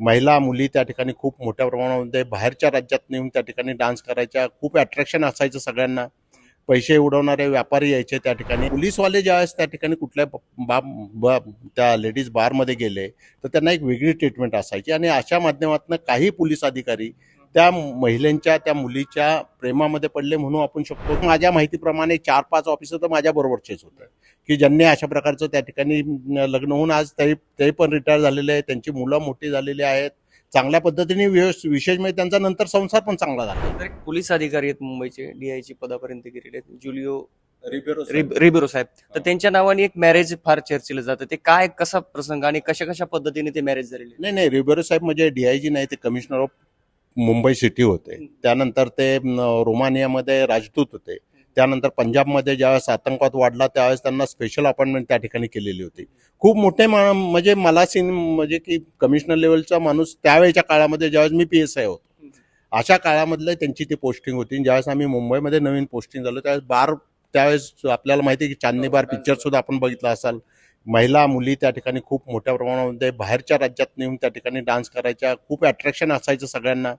महिला मुली त्या ठिकाणी खूप मोठ्या प्रमाणामध्ये बाहेरच्या राज्यात नेऊन त्या ठिकाणी डान्स करायच्या खूप अट्रॅक्शन असायचं सगळ्यांना. पैसे उडवणारे व्यापारी यायचे त्या ठिकाणी. पोलीसवाले ज्यावेळेस त्या ठिकाणी कुठल्या बा बा त्या लेडीज बारमध्ये गेले तर त्यांना एक वेगळी ट्रीटमेंट असायची. आणि अशा माध्यमातून काही पोलीस अधिकारी त्या महिलांच्या त्या मुलीच्या प्रेमामध्ये पडले म्हणून आपण शकतो. माझ्या माहितीप्रमाणे चार पाच ऑफिसर तर माझ्या बरोबरचेच होते. की ज्यांनी अशा प्रकारचं त्या ठिकाणी लग्न होऊन आज ते ते पण रिटायर झालेले आहेत. त्यांची मुलं मोठी झालेली आहेत. चांगल्या पद्धतीने विशेष विशेष म्हणजे त्यांचा नंतर संसार पण चांगला झाला. पोलीस अधिकारी आहेत मुंबईचे डीआयची पदापर्यंत गेलेले आहेत. जुलिओ रिबेरो रिब- रिबेरो साहेब. तर त्यांच्या नावाने एक मॅरेज फार चर्चेलं जातं. ते काय कसा प्रसंग आणि कशा कशा पद्धतीने ते मॅरेज झालेले नाही नाही. रिबेरो साहेब म्हणजे डीआयजी नाही ते कमिशनर ऑफ मुंबई सिटी होते. त्यानंतर ते रोमानियामध्ये राजदूत होते. त्यानंतर पंजाबमध्ये ज्यावेळेस आतंकवाद वाढला त्यावेळेस त्यांना स्पेशल अपॉइंटमेंट त्या ठिकाणी केलेली होती. खूप मोठे मा- म्हणजे मला सीन म्हणजे की कमिशनर लेवलचा माणूस त्यावेळेच्या काळामध्ये ज्यावेळेस मी पी एस आय होतो. अशा काळामधलं त्यांची ती पोस्टिंग होती. ज्यावेळेस आम्ही मुंबईमध्ये नवीन पोस्टिंग झालो त्यावेळेस बार त्यावेळेस आपल्याला माहिती आहे की चांदणी बार पिक्चर सुद्धा आपण बघितला असाल. महिला मुली त्या ठिकाणी खूप मोठ्या प्रमाणामध्ये बाहेरच्या राज्यात नेऊन त्या ठिकाणी डान्स करायच्या खूप अट्रॅक्शन असायचं सगळ्यांना.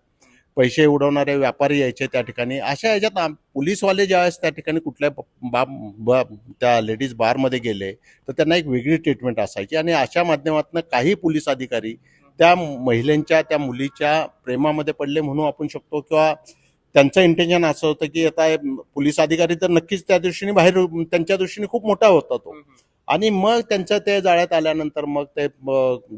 पैसे उडवणारे व्यापारी यायचे त्या ठिकाणी. अशा याच्यात आम- पोलीसवाले ज्यावेळेस त्या ठिकाणी कुठल्या बा बा त्या लेडीज बारमध्ये गेले तर त्यांना एक वेगळी ट्रीटमेंट असायची. आणि अशा माध्यमातून काही पोलीस अधिकारी त्या महिलांच्या त्या मुलीच्या प्रेमामध्ये पडले म्हणून आपण शकतो किंवा त्यांचं इंटेन्शन असं होतं की आता पोलीस अधिकारी तर नक्कीच त्या दृष्टीने बाहेर त्यांच्या दृष्टीने खूप मोठा होता तो. आणि मग त्यांचं ते जाळ्यात आल्यानंतर मग ते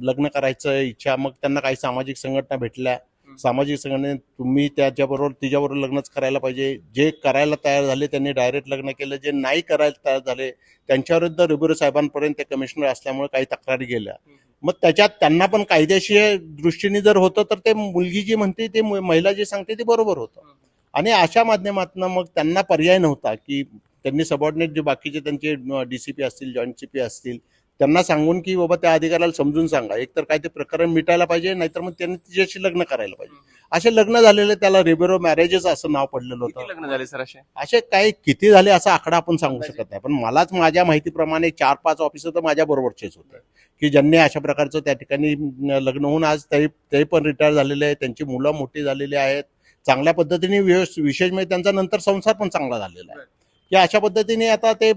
लग्न करायचं इच्छा मग त्यांना काही सामाजिक संघटना भेटल्या. सामाजिक संघटने तुम्ही त्याच्याबरोबर तिच्याबरोबर लग्नच करायला पाहिजे. जे करायला तयार झाले त्यांनी डायरेक्ट लग्न केलं. जे नाही करायला तयार झाले त्यांच्याविरुद्ध रिबुरो साहेबांपर्यंत ते कमिशनर असल्यामुळे काही तक्रारी गेल्या. मग त्याच्यात त्यांना पण कायदेशीर दृष्टीने जर होतं तर ते मुलगी जी म्हणते ते महिला जी सांगते ते बरोबर होतं. आणि अशा माध्यमातून मग त्यांना पर्याय नव्हता की त्यांनी सबऑर्डिनेट जे बाकीचे त्यांचे डीसीपी असतील जॉईंट सीपी असतील त्यांना सांगून की बाबा त्या अधिकाऱ्याला समजून सांगा. एकतर काय ते प्रकरण मिटायला पाहिजे नाहीतर मग त्यांनी तिच्याशी लग्न करायला पाहिजे. असे लग्न झालेले त्याला रेबेरो मॅरेजेस असं नाव पडलेलं होतं. लग्न झाले सर असे? असे काही किती झाले असा आकडा आपण सांगू शकत नाही. पण मलाच माझ्या माहितीप्रमाणे चार पाच ऑफिसर तर माझ्या बरोबरचेच होते. की ज्यांनी अशा प्रकारचं त्या ठिकाणी लग्न होऊन आज ते ते पण रिटायर झालेले आहेत. त्यांची मुलं मोठी झालेली आहेत. चांगल्या पद्धतीने विशेष म्हणजे त्यांचा नंतर संसार पण चांगला झालेला आहे. की अशा पद्धतीने आता ते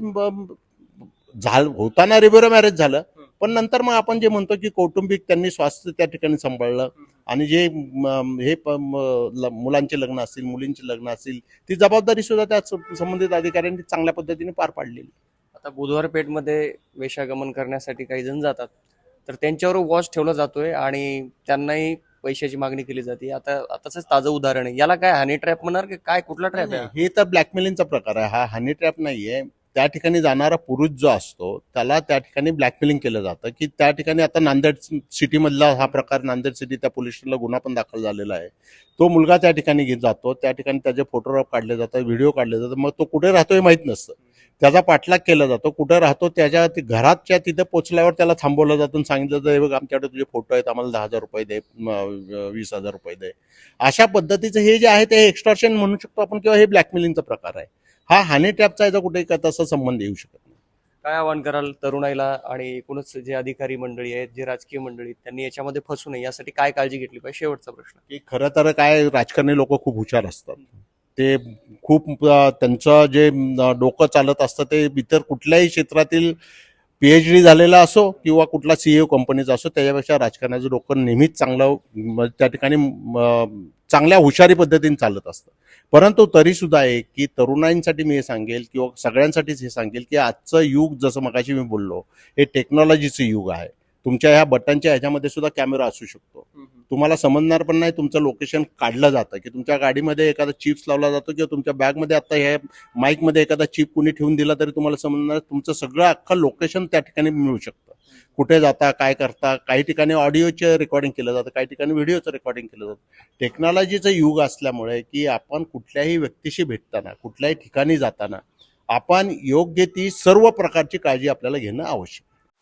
झाल होताना रिव्हिरो मॅरेज झालं. पण नंतर मग आपण जे म्हणतो की कौटुंबिक त्यांनी स्वास्थ्य त्या ठिकाणी सांभाळलं. आणि जे हे प- ल- मुलांचे लग्न असतील मुलींचे लग्न असतील ती जबाबदारी सुद्धा त्या संबंधित अधिकाऱ्यांनी चांगल्या पद्धतीने पार पाडलेली. आता बुधवार पेठमध्ये वेशागमन करण्यासाठी काही जण जातात. तर त्यांच्यावर वॉच ठेवला जातोय आणि त्यांनाही पैशाची मागणी केली जाते. आता आताच ताजं उदाहरण आहे. याला काय हनी ट्रॅप म्हणणार की काय कुठला ट्रॅप आहे? हे तर ब्लॅकमेलिंगचा प्रकार आहे. हा हनी ट्रॅप नाहीये. त्या ठिकाणी जाणारा पुरुष जो असतो त्याला त्या ठिकाणी ब्लॅकमेलिंग केलं जातं की त्या ठिकाणी आता नांदेड सिटीमधला हा प्रकार नांदेड सिटी त्या पोलीस स्टेशनला गुन्हा पण दाखल झालेला आहे. तो मुलगा त्या ठिकाणी घेत जातो. त्या ठिकाणी त्याचे फोटोग्राफ काढले जातात व्हिडिओ काढले जातात. मग तो कुठे राहतो हे माहीत नसतं. त्याचा पाठलाग केला जातो. कुठे राहतो त्याच्या ती घराच्या तिथे पोचल्यावर त्याला थांबवलं जातं आणि सांगितलं जातं हे बघ आमच्याकडे तुझे फोटो आहेत आम्हाला दहा हजार रुपये दे वीस हजार रुपये दे. अशा पद्धतीचं हे जे आहे ते एक्स्टॉर्शन म्हणू शकतो आपण किंवा हे ब्लॅकमेलिंगचा प्रकार आहे. हा हानी ट्रॅपचा याचा कुठे काय तसा संबंध येऊ शकत नाही. काय आवाहन कराल तरुणाईला आणि एकूणच जे अधिकारी मंडळी आहेत जे राजकीय मंडळी त्यांनी याच्यामध्ये फसू नये यासाठी काय काळजी घेतली पाहिजे? शेवटचा प्रश्न. की खरं तर काय राजकारणी लोक खूप हुशार असतात. ते खूप त्यांचं जे डोकं चालत असतं ते इतर कुठल्याही क्षेत्रातील पीएच डी झालेला असो किंवा कुठला सी ओ कंपनीचा असो त्याच्यापेक्षा राजकारणाचं डोकं नेहमीच चांगलं त्या ठिकाणी चांगल्या हुशारी पद्धतीने चालत असतं. परंतु तरीसुद्धा एक आहे की तरुणाईंसाठी मी हे सांगेल किंवा सगळ्यांसाठीच हे सांगेल की आजचं युग जसं मगाशी मी बोललो हे टेक्नॉलॉजीचं युग आहे. तुमच्या ह्या बटनच्या ह्याच्यामध्ये सुद्धा कॅमेरा असू शकतो. तुम्हाला समजणार पण नाही तुमचं लोकेशन काढलं जातं की तुमच्या गाडीमध्ये एखादा चिप्स लावला जातो किंवा तुमच्या बॅगमध्ये आता हे माईकमध्ये एखादा चिप कुणी ठेवून दिला तरी तुम्हाला समजणार तुमचं सगळं अख्खं लोकेशन त्या ठिकाणी मिळू शकतं. कुठे जाता काय करता काही ठिकाणी ऑडिओचं रेकॉर्डिंग केलं जातं काही ठिकाणी व्हिडिओचं रेकॉर्डिंग केलं जातं. टेक्नॉलॉजीचं युग असल्यामुळे की आपण कुठल्याही व्यक्तीशी भेटताना कुठल्याही ठिकाणी जाताना आपण योग्य ती सर्व प्रकारची काळजी आपल्याला घेणं आवश्यक आहे.